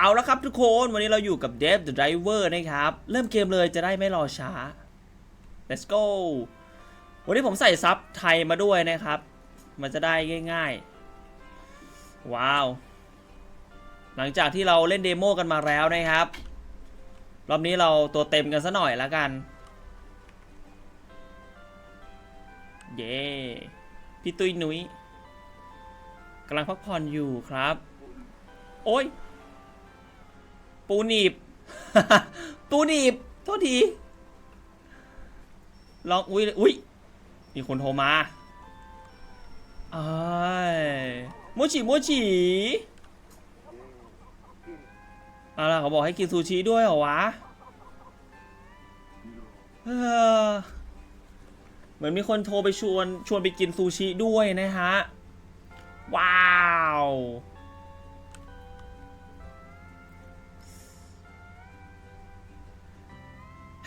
เอาละครับทุกคนวันนี้เราอยู่กับ Dev the Driver นะครับ เริ่มเกมเลยจะได้ไม่รอช้า let's go วันนี้ผมใส่ซับไทยมาด้วยนะครับ มันจะได้ง่ายๆ ว้าว หลังจากที่เราเล่นเดโมกันมาแล้วนะครับ รอบนี้เราตัวเต็มกันซะหน่อยแล้วกัน เย้พี่ตุ้ยนุ้ยกำลังพักผ่อนอยู่ครับ โอ้ย ปูหนีบ ปูหนีบ โทษที ลอง อุ้ย อุ้ย มีคนโทรมาไอ้ายโมจิโมจิอะไรเขาบอกให้กินซูชิด้วยเหรอวะเหมือนมีคนโทรไปชวนชวนไปกินซูชิด้วยนะฮะ ว้าว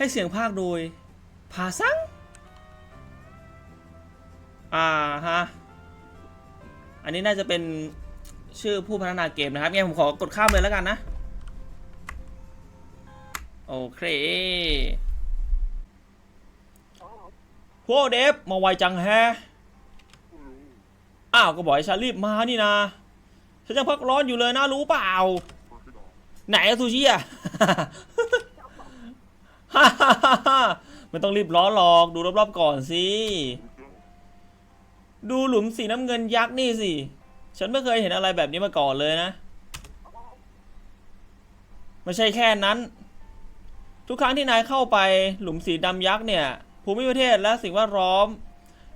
ให้เสียงภาคโดยภาซัง อ่าฮะ อันนี้น่าจะเป็นชื่อผู้พัฒนาเกมนะครับงั้นผมขอกดข้ามเลยแล้วกันนะ โอเคพวกเดฟมาไวจังแฮะอ้าว ก็บอกให้ฉันรีบมานี่นะฉันยังพักร้อนอยู่เลยนะรู้เปล่า ไหนอะซูชิอะ ฮ่าฮ่าฮ่าฮ่าไม่ต้องรีบร้อหรอกดูรอบๆก่อนสิ ดูหลุมสีน้ำเงินยักษ์นี่สิ ฉันไม่เคยเห็นอะไรแบบนี้มาก่อนเลยนะ ไม่ใช่แค่นั้น ทุกครั้งที่นายเข้าไปหลุมสีดำยักษ์เนี่ย ภูมิประเทศและสิ่งแวดล้อม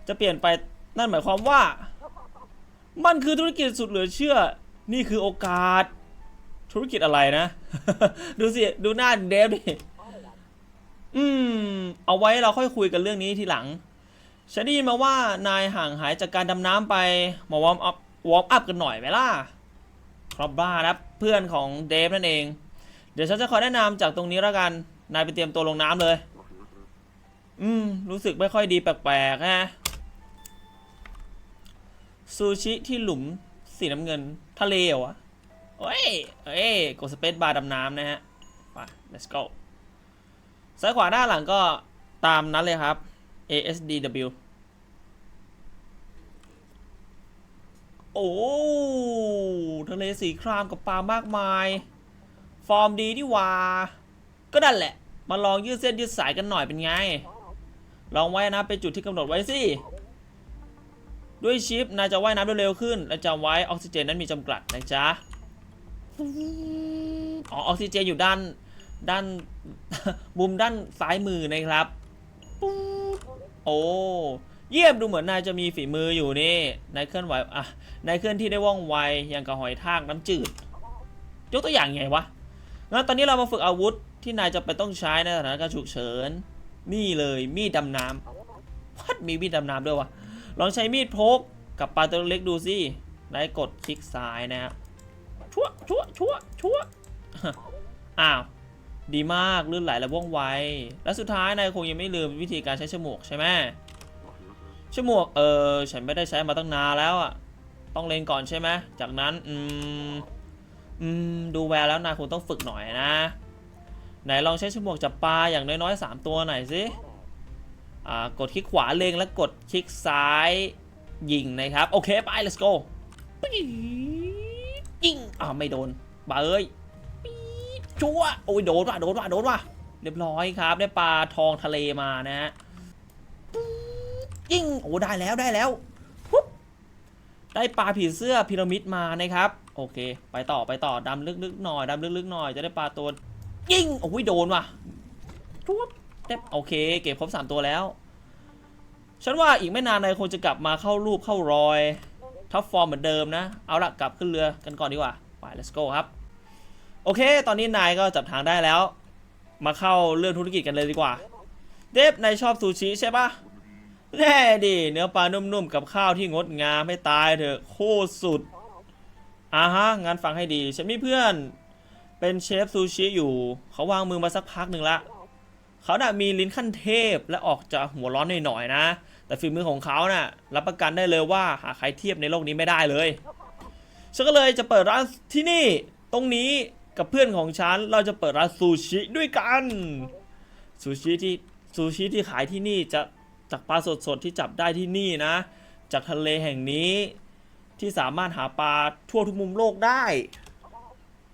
จะเปลี่ยนไปนั่นหมายความว่า มันคือธุรกิจสุดเหลือเชื่อ นี่คือโอกาส ธุรกิจอะไรนะ ดูสิ ดูหน้าเดฟดิ อืม เอาไว้เราค่อยคุยกันเรื่องนี้ทีหลัง ฉันได้ยินมาว่านายห่างหายจากการดำน้ำไปมาวอร์มอัพวอร์มอัพกันหน่อยไหมล่ะ ครับบ้านะเพื่อนของเดฟนั่นเอง เดี๋ยวฉันจะคอแนะนำจากตรงนี้แล้วกัน นายไปเตรียมตัวลงน้ำเลย อืม รู้สึกไม่ค่อยดีแปลกๆฮะซูชิที่หลุมสีน้ำเงิน ทะเลเหรอวะเอ้ยเอ้ยกดสเปซบาร์ดำน้ำนะฮะ ไป let's go ซ้ายขวาหน้าหลังก็ตามนั้นเลยครับ ASDW โอ้ทะเลสีครามกับปลามากมาย ฟอร์มดีนี่ว่า ก็นั่นแหละ มาลองยืดเส้นยืดสายกันหน่อยเป็นไง ลองไว้นะเป็นจุดที่กำหนดไว้สิ ด้วยชิปนายจะว่ายน้ำได้เร็วขึ้น และจำไว้ออกซิเจนนั้นมีจำกัดนะจ๊ะ อ๋อออกซิเจนอยู่ด้าน ด้านมุมด้านซ้ายมือนะครับปุ๊บโอ้เยี่ยมดูเหมือนนายจะมีฝีมืออยู่นี่นายเคลื่อนไหวอะนายเคลื่อนที่ได้ว่องไวอย่างกับหอยทากน้ำจืด ยกตัวอย่างไงวะงั้นตอนนี้เรามาฝึกอาวุธที่นายจะไปต้องใช้ในสถานการณ์ฉุกเฉินนี่เลยมีดดำน้ำพัดมีมีดดำน้ำด้วยวะลองใช้มีดพกกับปลาตัวเล็กดูสินายกดคลิกซ้ายนะครับชั่วชั่วชั่วชั่วอ้าว ดีมากลื่นไหลและว่องไว และสุดท้ายนายคงยังไม่ลืมวิธีการใช้ฉมวกใช่ไหมฉมวกเออฉันไม่ได้ใช้มาตั้งนานแล้วอะต้องเล็งก่อนใช่ไหมจากนั้นอืมอืมดูแววแล้วนายคงต้องฝึกหน่อยนะไหนลองใช้ฉมวกจับปลาอย่างน้อยๆ3ตัวหน่อยสิอ่ากดคลิกขวาเล็งแล้วกดคลิกซ้ายยิงนะครับโอเคไป let's go ยิงอ่าวไม่โดนบาเอ้ย ชัวโอ้ยโดนว่ะโดนว่ะโดนว่ะเรียบร้อยครับได้ปลาทองทะเลมานะฮะปี๊ดยิงโอ้ได้แล้วได้แล้วปุ๊บได้ปลาผีเสื้อพีระมิดมานะครับ โอเค ไปต่อไปต่อดำลึกๆหน่อยดำลึกๆหน่อยจะได้ปลาตัวยิ่งโอ้ยโดนว่ะทุบได้โอเค เก็บครบสามตัวแล้ว ฉันว่าอีกไม่นานนายคงจะกลับมาเข้ารูปเข้ารอยท็อปฟอร์มเหมือนเดิมนะ เอาละกลับขึ้นเรือกันก่อนดีกว่า ไป let's go ครับ โอเค ตอนนี้นายก็จับทางได้แล้ว มาเข้าเรื่องธุรกิจกันเลยดีกว่า เดฟนายชอบซูชิใช่ปะแน่ดิเนื้อปลานุ่มๆ กับข้าวที่งดงามไม่ตายเถอะโคตรสุดอ่าฮะงั้นฟังให้ดี ฉันมีเพื่อน เป็นเชฟซูชิอยู่ เขาวางมือมาสักพักหนึ่งละ เขาน่ะมีลิ้นขั้นเทพและออกจะหัวร้อนหน่อยๆนะ แต่ฝีมือของเขาน่ะ รับประกันได้เลยว่าหาใครเทียบในโลกนี้ไม่ได้เลย ฉันก็เลยจะเปิดร้านที่นี่ ตรงนี้ กับเพื่อนของฉันเราจะเปิดร้านซูชิด้วยกันซูชิที่ซูชิที่ขายที่นี่จะจากปลาสดๆที่จับได้ที่นี่นะ จากทะเลแห่งนี้ ที่สามารถหาปลาทั่วทุกมุมโลกได้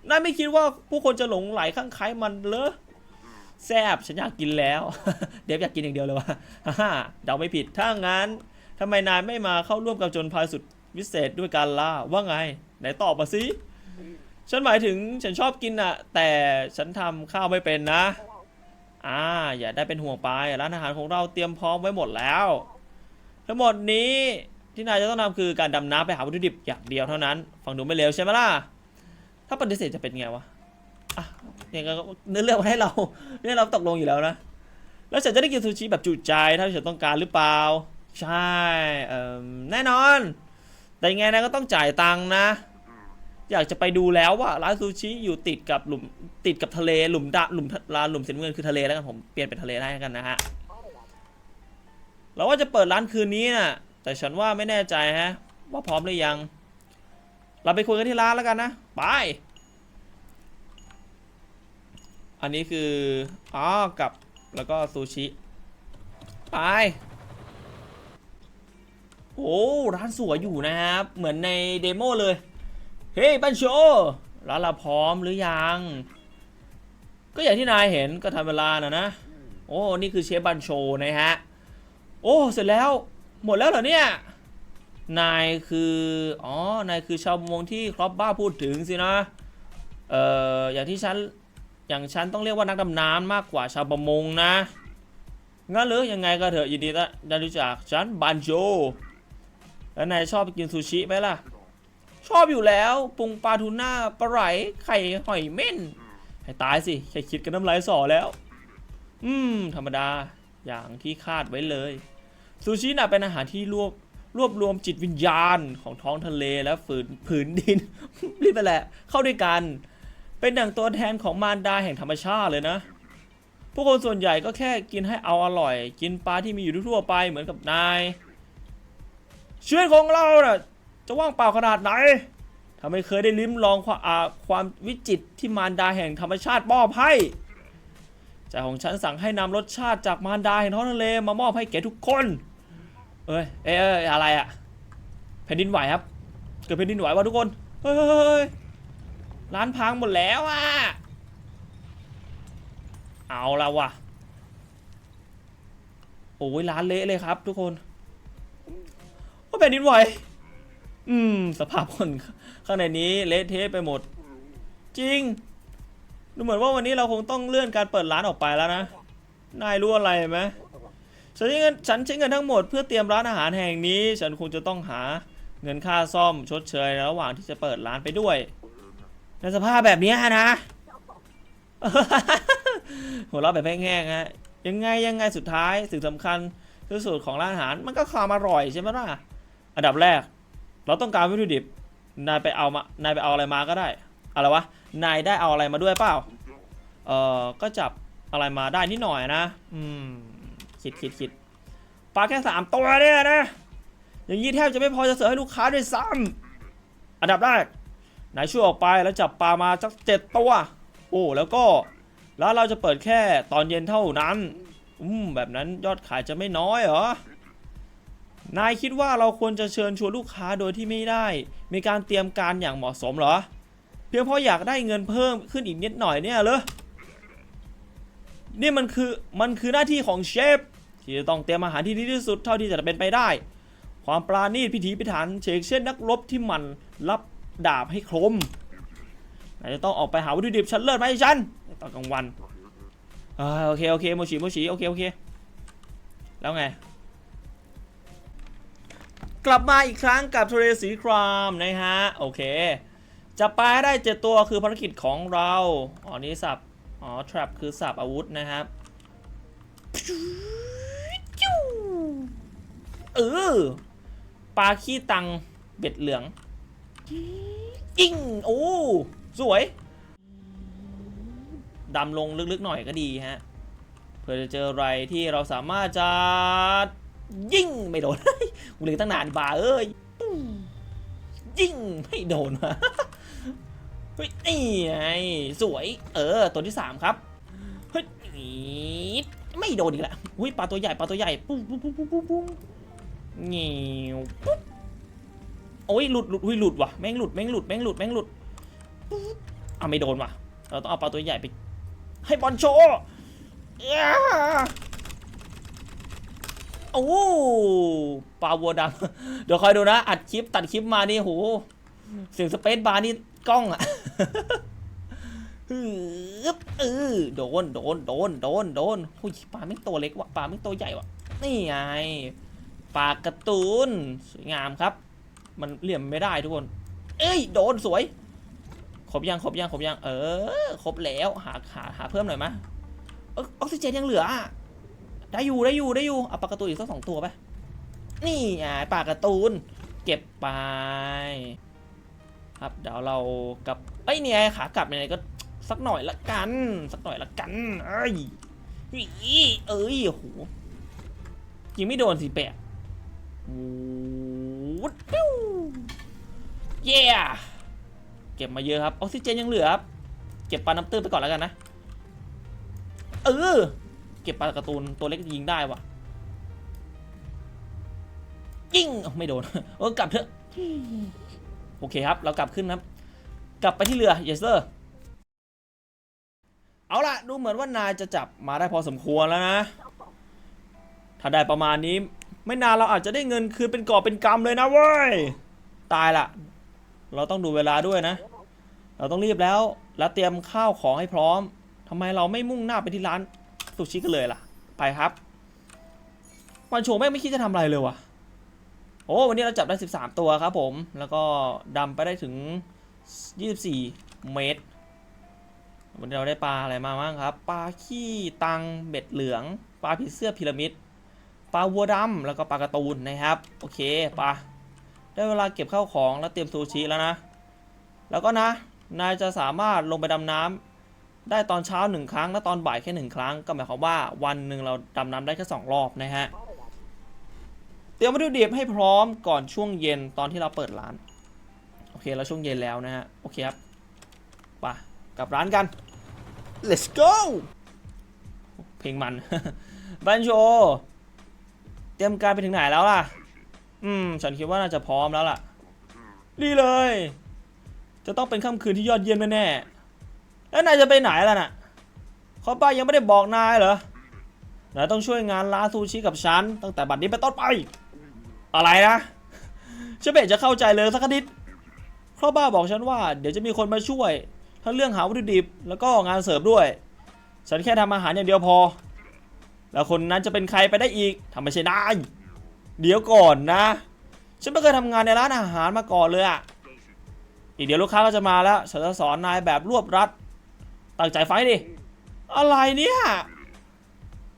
นายไม่คิดว่าผู้คนจะหลงไหลข้างใครมันเหรอแซบฉันอยากกินแล้ว เดี๋ยวอยากกินอย่างเดียวเลยวะฮ่าเดาไม่ผิดถ้างั้นทำไมนายไม่มาเข้าร่วมกับจนพายสุดวิเศษด้วยกันล่ะว่าไง ไหนตอบมาสิ ฉันหมายถึงฉันชอบกินอะแต่ฉันทำข้าวไม่เป็นนะ อ่า อย่าได้เป็นห่วงไปร้านอาหารของเราเตรียมพร้อมไว้หมดแล้ว ทั้งหมดนี้ที่นายจะต้องทำคือการดำน้ำไปหาวัตถุดิบอย่างเดียวเท่านั้น ฟังดูไม่เลวใช่ไหมล่ะ ถ้าปฏิเสธจะเป็นไงวะ อะยังไงก็เนื้อเรื่องมาให้เราเรื่องเราตกลงอยู่แล้วนะ แล้วฉันจะได้กินซูชิแบบจุใจเท่าที่ฉันต้องการหรือเปล่า ใช่ เอ่อ แน่นอน แต่ยังไงนะก็ต้องจ่ายตังค์นะ อยากจะไปดูแล้วว่าร้านซูชิอยู่ติดกับหลุมติดกับทะเลหลุมดะหลุมร้านหลุมสีน้ำเงินคือทะเลแล้วกันผมเปลี่ยนเป็นทะเลได้กันนะฮะเราว่าจะเปิดร้านคืนนี้น่ะแต่ฉันว่าไม่แน่ใจฮะ ว่าพร้อมหรือยัง เราไปคุยกันที่ร้านแล้วกันนะไปอันนี้คืออ๋อกับแล้วก็ซูชิไปโอ้ร้านสวยอยู่นะครับ เหมือนในเดโมเลย เฮ้ยบันโชร้านเราพร้อมหรือยัง ก็อย่างที่นายเห็นก็ทำเวลานะนะ โอ้ นี่คือเชฟบันโชนะฮะ โอ้ เสร็จแล้ว หมดแล้วเหรอเนี่ย นายคือ อ๋อ นายคือชาวมงที่ครอบบ้าพูดถึงสินะ เอ่อ อย่างที่ฉัน อย่างฉันต้องเรียกว่านักดำน้ำมากกว่าชาวประมงนะ งั้นหรือยังไงก็เถอะยินดีต้อนได้รู้จักฉันบันโชแล้วนายชอบกินซูชิไหมล่ะ ชอบอยู่แล้วปรุงปลาทูน่าปลาไหลไข่หอยเม่นให้ตายสิแค่คิดกันน้ำลายสอแล้ว อืม ธรรมดาอย่างที่คาดไว้เลย ซูชิน่ะเป็นอาหารที่รวบรวบรวมจิตวิญญาณของท้องทะเลและฝืนผืนดิน รีบไปแหละ เข้าด้วยกัน เป็นดั่งตัวแทนของมารดาแห่งธรรมชาติเลยนะ ผู้คนส่วนใหญ่ก็แค่กินให้เอาอร่อย กินปลาที่มีอยู่ทั่วไปเหมือนกับนายชีวิตของเราน่ะ จะว่างเปล่าขนาดไหนถ้าไมเคยได้ลิ้มลองความอาความวิจิตที่มารดาแห่งธรรมชาติมอบให้ใจของฉันสั่งให้นำรสชาติจากมารดาแห่งท้องทะเลมามอบให้แก่ทุกคน เอ้ยเอ้ยเอ้ยอะไรอะแผ่นดินไหวครับ เกิดแผ่นดินไหวว่ะทุกคนเฮ้ยเฮ้ยเฮ้ยร้านพังหมดแล้วอะเอาละว่ะโอ้ยร้านเละเลยครับ ทุกคนว่าแผ่นดินไหว อืม สภาพคนข้างในนี้เละเทะไปหมด จริง ดูเหมือนว่าวันนี้เราคงต้องเลื่อนการเปิดร้านออกไปแล้วนะ นายรู้อะไรไหมฉันใช้เงินฉันใช้เงินทั้งหมดเพื่อเตรียมร้านอาหารแห่งนี้ ฉันคงจะต้องหาเงินค่าซ่อมชดเชยระหว่างที่จะเปิดร้านไปด้วย ในสภาพแบบนี้นะ หัวเราะแบบแห้งๆฮะ ยังไงยังไงสุดท้ายสิ่งสำคัญที่สุดของร้านอาหาร มันก็ความอร่อยใช่ไหมล่ะ อันดับแรก เราต้องการวัตถุดิบ นายไปเอามานายไปเอาอะไรมาก็ได้ อะไรวะ นายได้เอาอะไรมาด้วยเปล่า เอ่อ ก็จับอะไรมาได้นิดหน่อยนะ อืม คิดคิดคิดปลาแค่สามตัวเนี่ยนะ อย่างนี้แทบจะไม่พอจะเสิร์ฟให้ลูกค้าด้วยซ้ำอันดับแรกนายช่วยออกไปแล้วจับปลามาสักเจ็ดตัว โอ้ แล้วก็แล้วเราจะเปิดแค่ตอนเย็นเท่านั้น อืม แบบนั้นยอดขายจะไม่น้อยเหรอ นายคิดว่าเราควรจะเชิญชวนลูกค้าโดยที่ไม่ได้ มีการเตรียมการอย่างเหมาะสมเหรอ เพียงเพราะอยากได้เงินเพิ่มขึ้นอีกนิดหน่อยเนี่ยเหรอนี่มันคือมันคือหน้าที่ของเชฟที่จะต้องเตรียมอาหารที่ดีที่สุดเท่าที่จะเป็นไปได้ ความปราณีตพิถีพิถันเชกเช่นนักรบที่หมันรับดาบให้คมนายจะต้องออกไปหาวัตถุดิบชั้นเลิศมาให้ฉันตอนกลางวันอโอเคโอเคโมชิโมชิโอเคโอเคแล้วไง กลับมาอีกครั้งกับทะเลสีครามนะฮะ โอเคจับปลาให้ได้เจ็ดตัวคือภารกิจของเราอ๋อนี่สับอ๋อ trap คือสับอาวุธนะครับเออปลาขี้ตังเบ็ดเหลืองอิงโอ้สวยดำลงลึกๆหน่อยก็ดีฮะเพื่อจะเจออะไรที่เราสามารถจะ ยิ่งไม่โดนกูเล็งตั้งนานบาเอ้ยยิ่งไม่โดนวะเฮ้ยนี่ไงสวย เออ ตัวที่สามครับเฮ้ยไม่โดนอีกแล้วอุ้ยปลาตัวใหญ่ปลาตัวใหญ่ปุ๊บปุ๊บปุ๊บปุ๊บปุ๊บเงี้ยวปุ๊บโอ้ยหลุดหลุดอุ้ยหลุดว่ะแม่งหลุดแม่งหลุดแม่งหลุดแม่งหลุดปุ๊บอะไม่โดนว่ะเราต้องเอาปลาตัวใหญ่ไป ให้บอลโชว์อ้า โอ้ปลาวัวดำเดี๋ยวคอยดูนะ อัดคลิปตัดคลิปมานี่โหเสียงสเปซบาร์นี่กล้องอะฮึเออโดนโดนโดนโดนโดนหุ้ยปลาไม่ตัวเล็กว่ะปลาไม่ตัวใหญ่ว่ะนี่ไงปลากร์ตูนสวยงามครับ มันเหลี่ยมไม่ได้ทุกคน เอ้ยโดนสวยครบยังครบยังครบยังเออครบแล้วหาหาหาเพิ่มหน่อยมะอยออกซิเจนยังเหลืออะ ได้อยู่ได้อยู่ได้อยู่เอาปลาการ์ตูนอีกสักสองตัวไปนี่ไงปลาการ์ตูน เก็บไป ครับเดี๋ยวเรากลับเอ้ยเนี่ยขากลับยังไงก็สักหน่อยละกัน สักหน่อยละกัน เอ้ยเอ้ยโอ้โหยิงไม่โดนสิแปะวูดปิ้วเย้เก็บมาเยอะครับออกซิเจนยังเหลือครับ เก็บปลาน้ำตื้นไปก่อนแล้วกันนะ เออ เก็บปลาการ์ตูนตัวเล็กยิงได้ว่ะยิงไม่โดนเออกลับเถอะโอเคครับ เรากลับขึ้นครับ กลับไปที่เรือ yes sir เอาล่ะ ดูเหมือนว่านายจะจับมาได้พอสมควรแล้วนะ ถ้าได้ประมาณนี้ ไม่นานเราอาจจะได้เงินคืนเป็นกอบเป็นกำเลยนะเว้ย ตายละเราต้องดูเวลาด้วยนะ เราต้องรีบแล้ว แล้วเตรียมข้าวของให้พร้อมทำไมเราไม่มุ่งหน้าไปที่ร้าน สุชิกันเลยล่ะ ไปครับ วันโชว์แม่งไม่คิดจะทำอะไรเลยวะโอ้วันนี้เราจับได้ 13 ตัวครับผม แล้วก็ดำไปได้ถึง 24 เมตร วันนี้เราได้ปลาอะไรมาบ้างครับ ปลาขี้ตังเบ็ดเหลือง ปลาผีเสื้อพีระมิด ปลาวัวดำแล้วก็ปลาการะตูนนะครับ โอเคปลาได้เวลาเก็บข้าวของแล้วเตรียมซูชิแล้วนะ แล้วก็นะ นายจะสามารถลงไปดำน้ำ ได้ตอนเช้าหนึ่งครั้ง และตอนบ่ายแค่หนึ่งครั้ง ก็หมายความว่าวันหนึ่งเราดำน้ำได้แค่สองรอบนะฮะ เตรียมวัตถุดิบให้พร้อมก่อนช่วงเย็นตอนที่เราเปิดร้าน โอเคเราช่วงเย็นแล้วนะฮะ โอเคครับไปกลับร้านกัน let's go เพลงมันบันโชเตรียมการไปถึงไหนแล้วล่ะ อืม ฉันคิดว่าน่าจะพร้อมแล้วล่ะดีเลย จะต้องเป็นค่ำคืนที่ยอดเยี่ยมแน่ๆ แล้วนายจะไปไหนล่ะน่ะขอป้ายังไม่ได้บอกนายเหรอนายต้องช่วยงานร้านซูชิกับฉันตั้งแต่บัดนี้เป็นต้นไป อะไรนะฉันไม่เห็นจะเข้าใจเลยสักนิดเพราะบ้าบอกฉันว่าเดี๋ยวจะมีคนมาช่วย ทั้งเรื่องหาวัตถุดิบแล้วก็งานเสิร์ฟด้วย ฉันแค่ทำอาหารอย่างเดียวพอ แล้วคนนั้นจะเป็นใครไปได้อีกทำไม่ใช่นายเดี๋ยวก่อนนะ ฉันไม่เคยทำงานในร้านอาหารมาก่อนเลยอะอีกเดี๋ยวลูกค้าก็จะมาแล้วฉันจะสอนนายแบบรวบรัด ตั้งใจไฟดิ อะไรเนี่ย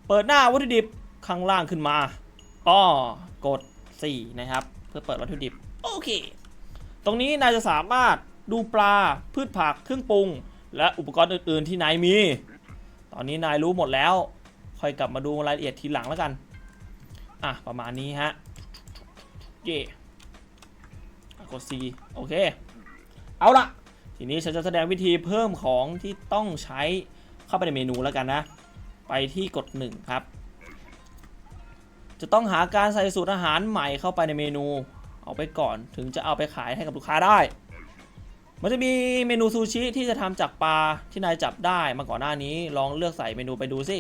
เปิดหน้าวัตถุดิบข้างล่างขึ้นมาอ้อกด 4 นะครับ เพื่อเปิดวัตถุดิบ โอเค ตรงนี้นายจะสามารถดูปลาพืชผักเครื่องปรุง และอุปกรณ์อื่น ๆ ที่นายมี ตอนนี้นายรู้หมดแล้ว ค่อยกลับมาดูรายละเอียดทีหลังแล้วกัน อะ ประมาณนี้ฮะ เย่กด C โอเค เอาละ ทีนี้ฉันจะแสดงวิธีเพิ่มของที่ต้องใช้เข้าไปในเมนูแล้วกันนะ ไปที่กด 1 ครับ จะต้องหาการใส่สูตรอาหารใหม่เข้าไปในเมนู เอาไปก่อนถึงจะเอาไปขายให้กับลูกค้าได้ มันจะมีเมนูซูชิที่จะทำจากปลาที่นายจับได้มาก่อนหน้านี้ลองเลือกใส่เมนูไปดูสิ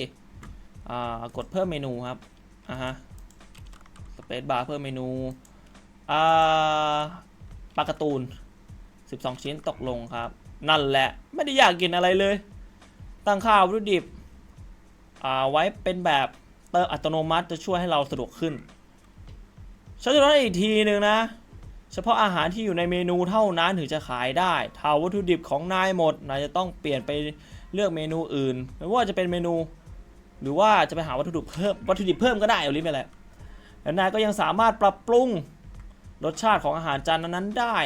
อ่ากดเพิ่มเมนูครับอ่าฮะสเปซบาร์เพิ่มเมนูอ่าปลาการ์ตูน 12 ชิ้นตกลงครับ นั่นแหละไม่ได้อยากกินอะไรเลย ตั้งค่าวัตถุดิบอ่าไว้เป็นแบบเติมอัตโนมัติจะช่วยให้เราสะดวกขึ้นฉันจะ nói อีกทีหนึ่งนะ เฉพาะอาหารที่อยู่ในเมนูเท่านั้นถึงจะขายได้ ถ้าวัตถุดิบของนายหมดนายจะต้องเปลี่ยนไปเลือกเมนูอื่นไม่ว่าจะเป็นเมนู หรือว่าจะไปหาวัตถุดิบเพิ่มวัตถุดิบเพิ่มก็ได้เอาลิไปแหละและนายก็ยังสามารถปรับปรุงรสชาติของอาหารจานนั้นๆได้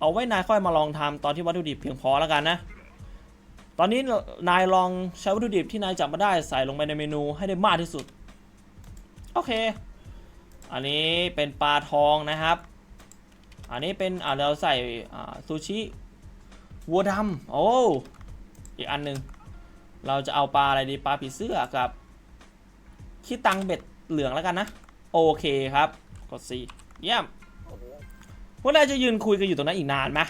เอาไว้นายค่อยมาลองทำตอนที่วัตถุดิบเพียงพอแล้วกันนะ ตอนนี้นายลองใช้วัตถุดิบที่นายจับมาได้ใส่ลงไปในเมนูให้ได้มากที่สุด โอเค อันนี้เป็นปลาทองนะครับ อันนี้เป็นอ่าเราใส่อ่าซูชิวัวดำโอ้อีกอันหนึ่งเราจะเอาปลาอะไรดีปลาผีเสื้อกับขี้ตังเบ็ดเหลืองแล้วกันนะ โอเคครับ กด C เยี่ยม พวกนายจะยืนคุยกันอยู่ตรงนั้นอีกนานไหม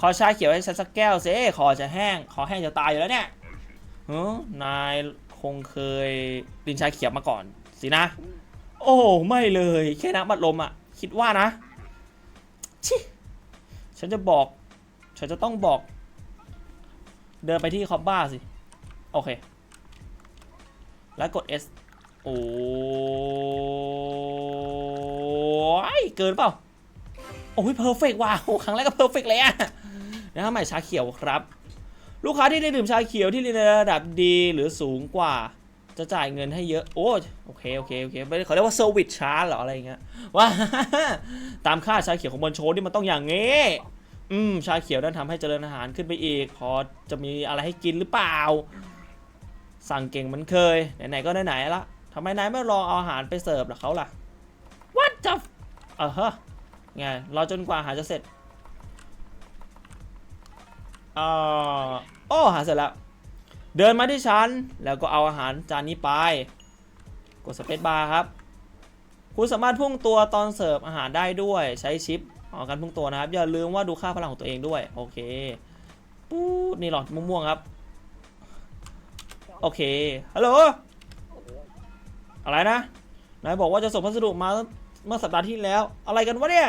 ขอชาเขียวให้ฉันสักแก้วสิขอจะแห้งขอแห้งจะตายอยู่แล้วเนี่ยเฮ้นายคงเคยดินชาเขียวมาก่อน สินะ โอ้ไม่เลย แค่น้ำบัดลมอะ คิดว่านะ ชิ ฉันจะบอก ฉันจะต้องบอก เดินไปที่คอบบ้าสิ โอเค แล้วกด S โอ้ยเกินเปล่า โอ้ยเพอร์เฟกว่ะโอ้ครั้งแรกก็เพอร์เฟกเลยอะนะครับใหม่ชาเขียวครับ ลูกค้าที่ได้ดื่มชาเขียวที่เรียนในระดับดีหรือสูงกว่า จะจ่ายเงินให้เยอะ โอ้โอเคโอเคโอเคเขาเรียกว่าเซอร์วิสชาร์เหรออะไรอย่างเงี้ยว่าตามค่าชาเขียวของบนโชว์นี่มันต้องอย่างงี้อืมชาเขียวนั้นทำให้เจริญอาหารขึ้นไปอีก พอจะมีอะไรให้กินหรือเปล่า สั่งเก่งเหมันเคยไหนๆก็ไหนๆละทำไมนายไม่ลองเอาอาหารไปเสิร์ฟล่ะเขาล่ะ What the f- เออฮะ ไงรอจนกว่าหาจะเสร็จอโอ้หาเสร็จแล้ว เดินมาที่ชั้นแล้วก็เอาอาหารจานนี้ไป กดสเปซบาร์ครับ คุณสามารถพุ่งตัวตอนเสิร์ฟอาหารได้ด้วยใช้ชิปออกการพุ่งตัวนะครับ อย่าลืมว่าดูค่าพลังของตัวเองด้วย โอเคปู๊ดนี่หลอดม่วงๆครับ โอเค ฮัลโหล อะไรนะ นายบอกว่าจะส่งพัสดุมาเมื่อสัปดาห์ที่แล้ว อะไรกันวะเนี่ย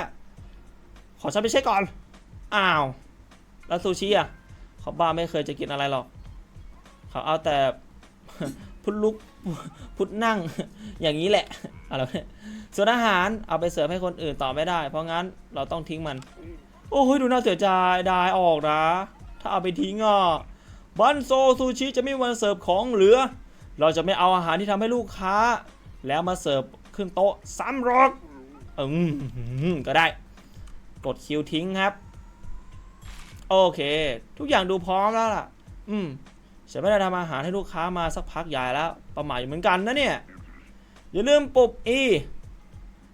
ขอฉันไปเช็คก่อน อ้าว แล้วซูชิอะเขาบ้าไม่เคยจะกินอะไรหรอก เขาเอาแต่พุทลุกพุทนั่งอย่างนี้แหละอะไรส่วนอาหารเอาไปเสิร์ฟให้คนอื่นต่อไม่ได้ เพราะงั้นเราต้องทิ้งมัน โอ้ยดูน่าเสียใจได้ออกนะ ถ้าเอาไปทิ้งอะบันโซซูชิจะไม่มีวันเสิร์ฟของเหลือ เราจะไม่เอาอาหารที่ทำให้ลูกค้า แล้วมาเสิร์ฟขึ้นโต๊ะซ้ำหรอกอืมก็ได้ กดคิวทิ้งครับ โอเค ทุกอย่างดูพร้อมแล้วล่ะ อืมฉันไม่ได้ทำอาหารให้ลูกค้ามาสักพักใหญ่แล้ว ประมาทอยู่เหมือนกันนะเนี่ย อย่าลืมปุบ E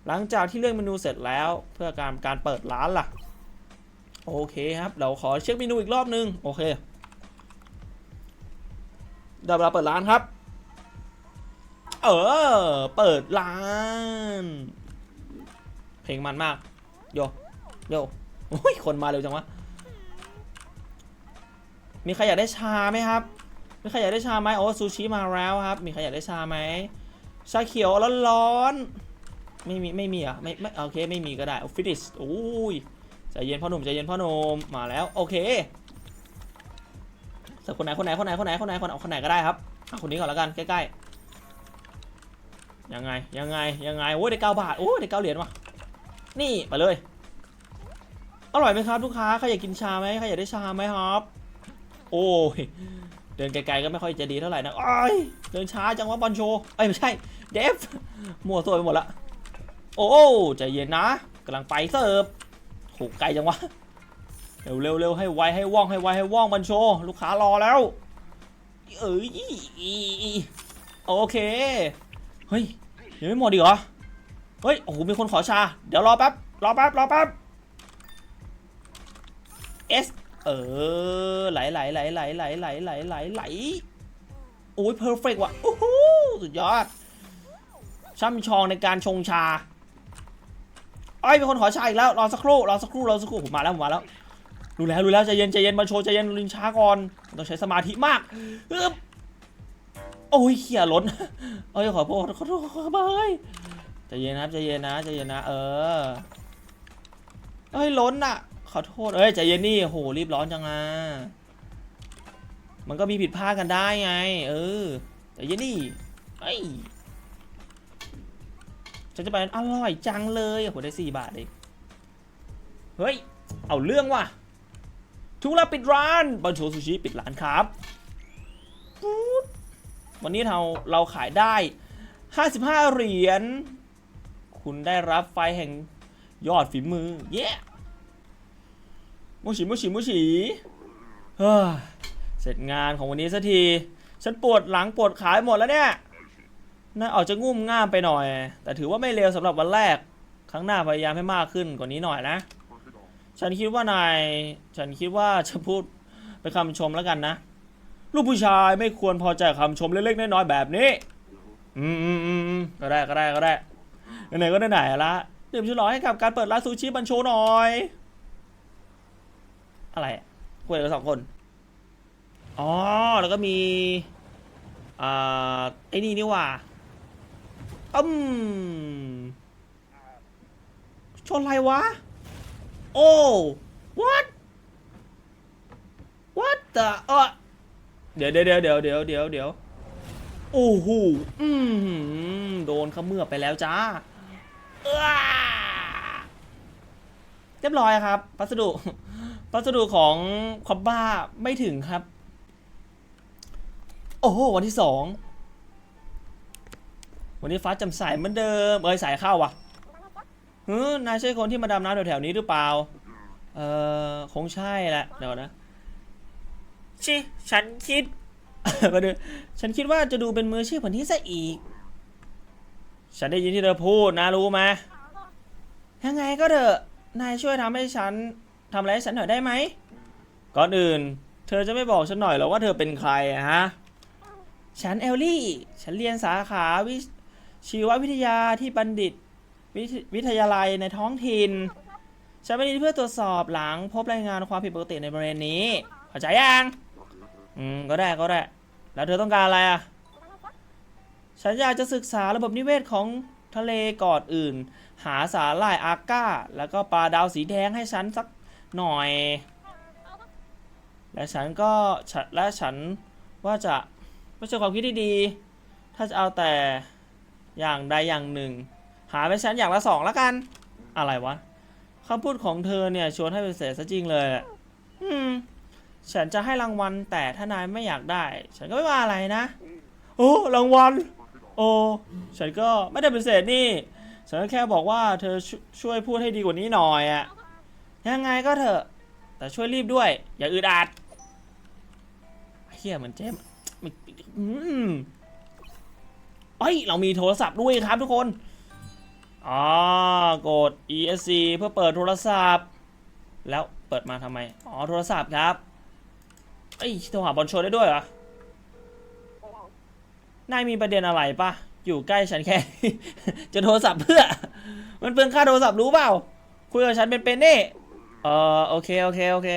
หลังจากที่เลือกเมนูเสร็จแล้ว เพื่อการการเปิดร้านล่ะ โอเคครับ เราขอเช็คเมนูอีกรอบนึง โอเคเดี๋ยวเราเปิดร้านครับ เออ เปิดร้าน เพลงมันมาก โย โยโอ้ยคนมาเร็วจังวะ มีใครอยากได้ชาไหมครับ มีใครอยากได้ชาไหมโอ้ซูชิมาแล้วครับ มีใครอยากได้ชาไหมชาเขียวร้อนๆไม่มีไม่มีอะไม่ไม่โอเคไม่มีก็ได้ฟินิชโอ้ยใจเย็นพ่อหนุ่มใจเย็นพ่อหนุ่มมาแล้วโอเคสิร์ฟคนไหนคนไหนคนไหนคนไหนคนไหนคนเอาคนไหนก็ได้ครับเอาคนนี้ก่อนแล้วกันใกล้ๆยังไงยังไงยังไงโอ้ยได้เก้าบาทโอ้ยได้เก้าเหรียญว่ะนี่ไปเลย อร่อยไหมครับลูกค้าใครอยากกินชาไหมใครอยากได้ชาไหมครับ โอ้ยเดินไกลๆก็ไม่ค่อยจะดีเท่าไหร่นะโอ้ยเดินช้าจังวะบอลโชว์เอ้ยไม่ใช่เดฟมั่วตัวไปหมดละโอ้ใจเย็นนะกำลังไปเสิร์ฟโหไกลจังวะเร็วเร็วเร็วให้ไวให้ว่องให้ไวให้ว่องบอลโชว์ลูกค้ารอแล้วเอ้ยโอเคเฮ้ยยังไม่หมดดีเหรอเฮ้ยโอ้โหมีคนขอชา เดี๋ยวรอแป๊บรอแป๊บรอแป๊บ S เออไหลไหลไหลไหลไหลไหลไหลไหลไหลโอ้ยเพอร์เฟกว่ะโอ้โหสุดยอดช่ำชองในการชงชาไอ้ยมีคนขอชาอีกแล้วรอสักครู่รอสักครู่รอสักครู่ผมมาแล้วผมมาแล้วรู้แล้วรู้แล้วใจเย็นใจเย็นมาโชว์ใจเย็นลินช้าก่อนต้องใช้สมาธิมากอึ๊บโอ้ยเขี่ยล้นเอ้ยขอโทษขอโทษขอโทษใจเย็นนะใจเย็นนะใจเย็นนะเออเอ้ยล้นอะ อโทษ เอ้ยใจเย็นนี่โหรีบร้อนจังอะมันก็มีผิดพลาดกันได้ไง เออใจเย็นนี่เอ้ยฉันจะไปอร่อยจังเลยโหได้สี่บาทเองเฮ้ย เอาเรื่องว่ะทุกเราปิดร้านบันโชซูชิปิดร้านครับวันนี้เราเราขายได้ 55 เหรียญ คุณได้รับไฟแห่งยอดฝีมือ เย้ มุชิมุชิมุชิเฮ้ยเสร็จงานของวันนี้สักที ฉันปวดหลังปวดขาไปหมดแล้วเนี่ยน่าออกจะงุ่มง่ามไปหน่อย แต่ถือว่าไม่เลวสำหรับวันแรก ครั้งหน้าพยายามให้มากขึ้นกว่านี้หน่อยนะ ฉันคิดว่านาย ฉันคิดว่าจะพูดเป็นคำชมแล้วกันนะ ลูกผู้ชายไม่ควรพอใจคำชมเล็กๆน้อยๆแบบนี้ อืมอืมอืมก็ได้ก็ได้ก็ได้ไหนๆก็ได้ไหนละเดื่มฉลอให้กับการเปิดร้านซูชิบันโชหน่อย อะไรคุยกันสองคน อ๋อ แล้วก็มีอ่าไอ้นี่นี่ว่าอืมชนอะไรวะ โอ้ what what the เออเดี๋ยวเดี๋ยวเดี๋ยวเดี๋ยวเดี๋ยวเดี๋ยวเดี๋ยวโอ้โหอืมโดนขมือบไปแล้วจ้าเรียบร้อยครับ พัสดุ พัสดุของคอบบ้าไม่ถึงครับ โอ้โหวันที่สองวันนี้ฟ้าจำใสเหมือนเดิม เอ้ยสายเข้าว่ะเฮ้ยนายใช่คนที่มาดำน้ำแถวๆนี้หรือเปล่า เออคงใช่แหละเดี๋ยวนะชิฉันคิดมาดูฉันคิดว่าจะดูเป็นมืออาชีพกว่านี้ซะอีก ฉันได้ยินที่เธอพูดนะรู้ไหมยังไงก็เถอะ นายช่วยทำให้ฉัน ทำอะไรให้ฉันหน่อยได้ไหมก่อนอื่น เธอจะไม่บอกฉันหน่อยหรอว่าเธอเป็นใครอะฮะ ฉันเอลลี่ ฉันเรียนสาขาวิชีววิทยาที่บัณฑิตวิทวิทยาลัยในท้องถิ่น ฉันไปนี่เพื่อตรวจสอบหลัง พบรายงานความผิดปกติในบริเวณนี้เข้าใจยัง อืม ก็ได้ก็ได้ แล้วเธอต้องการอะไรอะฉันอยากจะศึกษาระบบนิเวศของทะเลกอนอื่น หาสาหร่ายอาก้า แล้วก็ปลาดาวสีแดงให้ฉันสัก หน่อย และฉันก็ฉันและฉันว่าจะไม่ใช่ความคิดที่ดี ถ้าจะเอาแต่อย่างใดอย่างหนึ่ง หาไปฉันอย่างละสองล้วกัน อะไรวะคำพูดของเธอเนี่ยชวนให้ไปเสียซะจริงเลยอะอืมฉันจะให้รางวัลแต่ถ้านายไม่อยากได้ ฉันก็ไม่ว่าอะไรนะ โอ้รางวัล โอ้ฉันก็ไม่ได้เป็นเศษนี่ ฉันก็แค่บอกว่าเธอชช่วยพูดให้ดีกว่านี้หน่อยอะ ยังไงก็เถอะ แต่ช่วยรีบด้วย อย่าอึดอัดเฮียเหมือนเจมส์ไม่อืมเอ้ยเรามีโทรศัพท์ด้วยครับทุกคนอ๋อกด ESC เพื่อเปิดโทรศัพท์ แล้วเปิดมาทำไม อ๋อโทรศัพท์ครับเอ้ยโทรหาบอลโชว์ได้ด้วยเหรอนายมีประเด็นอะไรปะอยู่ใกล้ฉันแค่ จะโทรศัพท์เพื่อ มันเปลืองค่าโทรศัพท์รู้เปล่า คุยกับฉันเป็นเป็นนี่ เออโอเคโอเคโอเค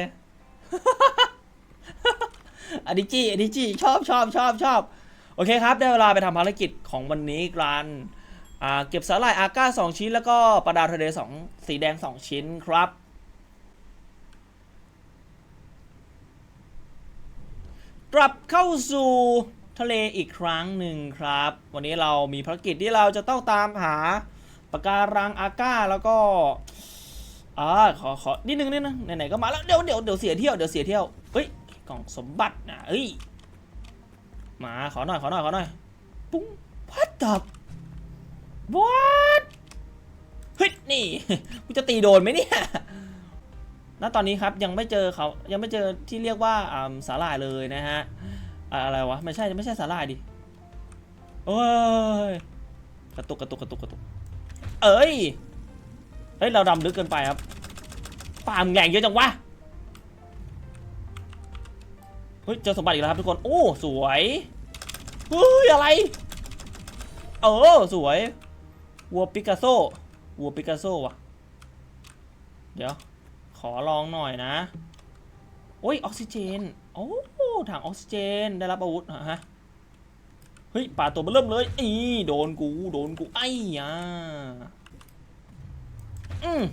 อดิจิอดิจิชอบชอบชอบชอบโอเคครับ ได้เวลาไปทำภารกิจของวันนี้กันอ่าเก็บสาหร่ายอาก้าสองชิ้น แล้วก็ปลาดาวทะเลสองสีแดงสองชิ้นครับ กลับเข้าสู่ทะเลอีกครั้งหนึ่งครับ วันนี้เรามีภารกิจที่เราจะต้องตามหาปะการังอาก้าแล้วก็ อ่าขอขอนิดนึงนิดนึงไหนๆก็มาแล้วเดี๋ยวเดี๋ยวเดี๋ยวเสียเที่ยวเดี๋ยวเสียเที่ยวเฮ้ยกล่องสมบัตินะเฮ้ยมาขอหน่อยขอหน่อยขอหน่อยปุ้งพัดดับ what เฮ้ยนี่กูจะตีโดนไหมเนี่ยณตอนนี้ครับยังไม่เจอเขายังไม่เจอที่เรียกว่าอ่าสาหร่ายเลยนะฮะอ่าอะไรวะไม่ใช่ไม่ใช่สาหร่ายดิโอ้ยกระตุกกระตุกกระตุกกระตุกเอ้ย เฮ้ยเราดำลึกเกินไปครับป่ามแหง่งเยอะจังวะเฮ้ยเจอสมบัติอีกแล้วครับทุกคน โอ้สวยเฮ้ยอะไร เออสวยวัวปิกัสโซวัวปิกัสโซว่ะ เดี๋ยว ขอลองหน่อยนะโอ้ยออกซิเจน โอ้ถังออกซิเจนได้รับอาวุธฮะเฮ้ยป่าตัวมันเริ่มเลยอีโดนกู โดนกูไอ้ยา อืม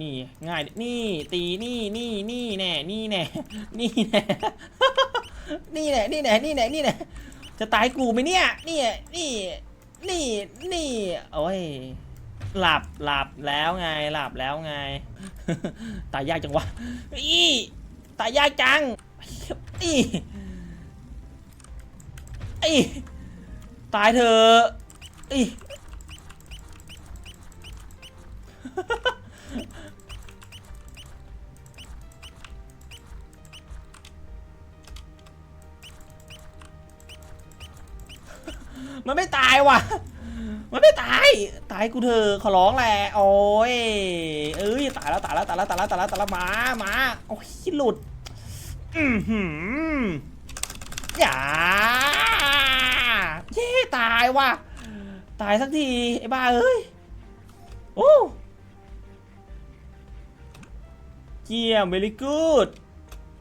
นี่ง่ายนี่ตีนี่นี่นี่แน่นี่แน่นี่แน่นี่แน่นี่แน่นี่แน่นี่แน่จะตายกูไหมเนี่ยนี่นี่นี่นี่โอ้ยหลับหลับแล้วไงหลับแล้วไง ตายยากจังวะอีตายยากจังอีอีตายเถออี มันไม่ตายว่ะ มันไม่ตาย ตายกูเถอขอร้องแหละ โอ้ย เอ้ยตายแล้วตายแล้วตายแล้วตายแล้วตายแล้วตายแล้วหมาหมาโอ้ยหลุด อือหืออย่าเย้ตายว่ะ ตายสักทีไอ้บ้าเอ้ย โอ้ เยี่ยม very good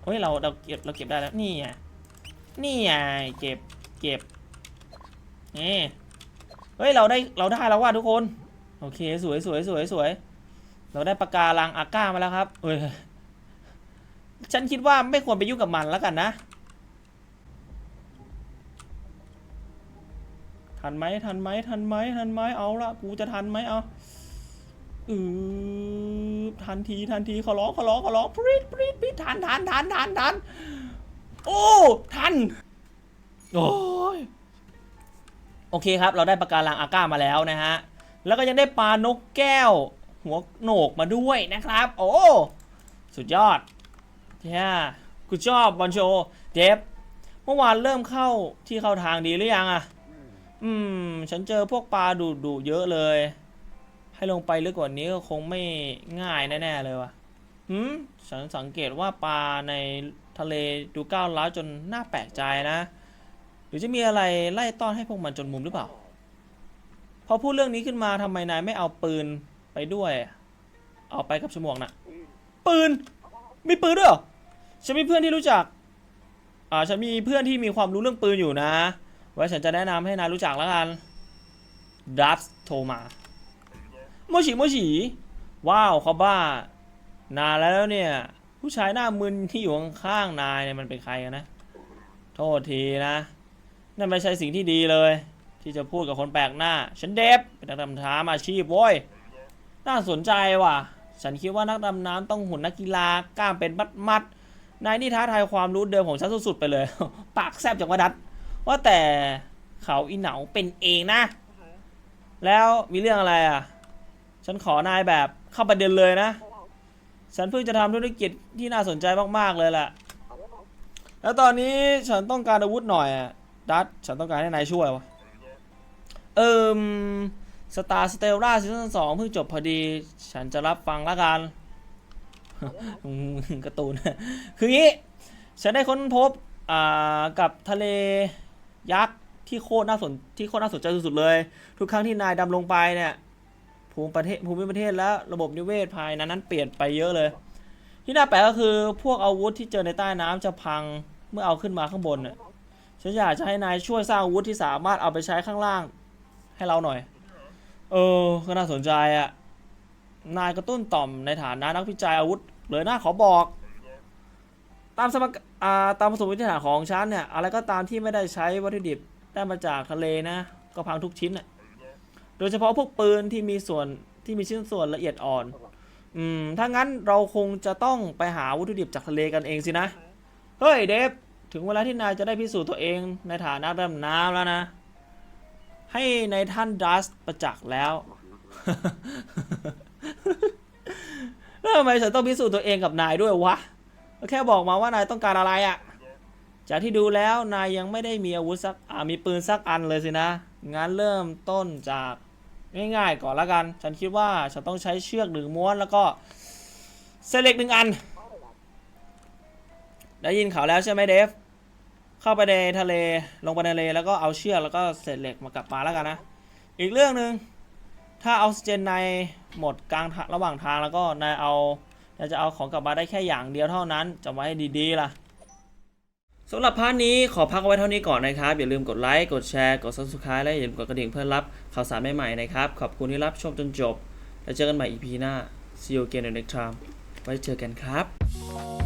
โอ้ยเราเราเก็บเราเก็บได้แล้วนี่ไงนี่ไงเก็บเก็บนี่เฮ้ยเราได้เราได้แล้วว่ะทุกคน โอเคสวยสวยสวยสวย เราได้ปากการังอาก้ามาแล้วครับเอ้ยฉันคิดว่าไม่ควรไปยุ่งกับมันแล้วกันนะทันไหมทันไหมทันไหมทันไหมเอาละกูจะทันไหมเอาอือ ทันทีทันทีขอร้องขอร้องขอร้องปรีดปรีดปรีดทันทันทันทันทันโอ้ทันโอ้ยโอเคครับ เราได้ปากการังอาก้ามาแล้วนะฮะ แล้วก็ยังได้ปลานกแก้ว หัวโหนกมาด้วยนะครับ โอ้สุดยอดเย้กูชอบบอลโชเดฟเมื่อวานเริ่มเข้าที่เข้าทางดีหรือยังอะอืม ฉันเจอพวกปลาดุดุๆเยอะเลย ให้ลงไปลึกกว่านี้ก็คงไม่ง่ายแน่ๆเลยว่ะหืมฉันสังเกตว่าปลาในทะเลดูก้าวร้าวจนน่าแปลกใจนะ หรือจะมีอะไรไล่ต้อนให้พวกมันจนมุมหรือเปล่า พอพูดเรื่องนี้ขึ้นมาทำไมนายไม่เอาปืนไปด้วย เอาไปกับฉมวกน่ะ ปืน มีปืนด้วยเหรอ ฉันมีเพื่อนที่รู้จัก อ่า ฉันมีเพื่อนที่มีความรู้เรื่องปืนอยู่นะ ไว้ฉันจะแนะนำให้นายรู้จักแล้วกันดัสโทมา โมชิโมชิว้าวเขาบ้า นานแล้วเนี่ย ผู้ชายหน้ามึนที่อยู่ข้างๆนายเนี่ยมันเป็นใครกันนะ โทษทีนะ นั่นไม่ใช่สิ่งที่ดีเลย ที่จะพูดกับคนแปลกหน้า ฉันเดฟเป็นนักดำน้ำอาชีพโว้ยน่าสนใจว่ะ ฉันคิดว่านักดำน้ำต้องหุ่นนักกีฬากล้ามเป็นมัดมัดนายนี่ท้าทายความรู้เดิมของฉันสุดๆไปเลย ปากแซบจากวดัดว่าแต่เขาอีเหนาเป็นเองนะ แล้วมีเรื่องอะไรอะ ฉันขอนายแบบเข้าประเด็นเลยนะ ฉันเพิ่งจะทำธุรกิจที่น่าสนใจมากๆเลยแหละ แล้วตอนนี้ฉันต้องการอาวุธหน่อยอะดัดฉันต้องการให้นายช่วยวะเอิมสตาร์สเตลล่าซีซั่นสองเพิ่งจบพอดี ฉันจะรับฟังละกันกร์ตูน คืองี้ ฉันได้ค้นพบอ่ากับทะเลยักษ์ที่โคตรน่าสนที่โคตรน่าสนใจสุดๆเลย ทุกครั้งที่นายดำลงไปเนี่ย ภูมิประเทศภูมิประเทศและระบบนิเวศภายในนั้นเปลี่ยนไปเยอะเลย ที่น่าแปลกก็คือพวกอาวุธที่เจอในใต้น้ำจะพังเมื่อเอาขึ้นมาข้างบนน่ะฉันอยากจะให้นายช่วยสร้างอาวุธที่สามารถเอาไปใช้ข้างล่าง ให้เราหน่อย เออก็น่าสนใจอะ่ะนายกระตุ้นต่อมในฐานะนักวิจัยอาวุธเลยนะขอบอก ตามสมกอ่าตามประสบวิทยาของฉันเนี่ยอะไรก็ตามที่ไม่ได้ใช้วัตถุดิบได้มาจากทะเลนะ ก็พังทุกชิ้นอะ โดยเฉพาะพวกปืนที่มีส่วนที่มีชิ้นส่วนละเอียดอ่อน อืม ถ้างั้นเราคงจะต้องไปหาวัตถุดิบจากทะเลกันเองสินะ เฮ้ยเดฟ ถึงเวลาที่นายจะได้พิสูจน์ตัวเองในฐานะดำน้ำแล้วนะ ให้ในท่านดัสประจักษ์แล้ว แล้วทำไมฉันต้องพิสูจน์ตัวเองกับนายด้วยวะ แค่บอกมาว่านายต้องการอะไรอะ่ะ จากที่ดูแล้วนายยังไม่ได้มีอาวุธสัก อ่ามีปืนสักอันเลยสินะ งั้นเริ่มต้นจาก ง่ายๆก่อนละกัน ฉันคิดว่าฉันต้องใช้เชือกหนึ่งม้วนแล้วก็เสเหล็กหนึ่งอัน ได้ยินข่าวแล้วใช่ไหมเดฟ เข้าไปในทะเลลงไปในทะเลแล้วก็เอาเชือกแล้วก็เศษเหล็กมากลับมาแล้วกันนะ อีกเรื่องหนึ่งถ้าออกซิเจนในหมดกลางทางระหว่างทางแล้วก็นายเอานายจะเอาของกลับมาได้แค่อย่างเดียวเท่านั้นจำไว้ให้ดีๆล่ะ สำหรับพาร์ทนี้ขอพักไว้เท่านี้ก่อนนะครับ อย่าลืมกดไลค์ กดแชร์ กด subscribe และอย่าลืมกดกระดิ่งเพื่อรับข่าวสารใหม่ๆนะครับ ขอบคุณที่รับชมจนจบ แล้วเจอกันใหม่ EP หน้า See you again in next time ไว้เจอกันครับ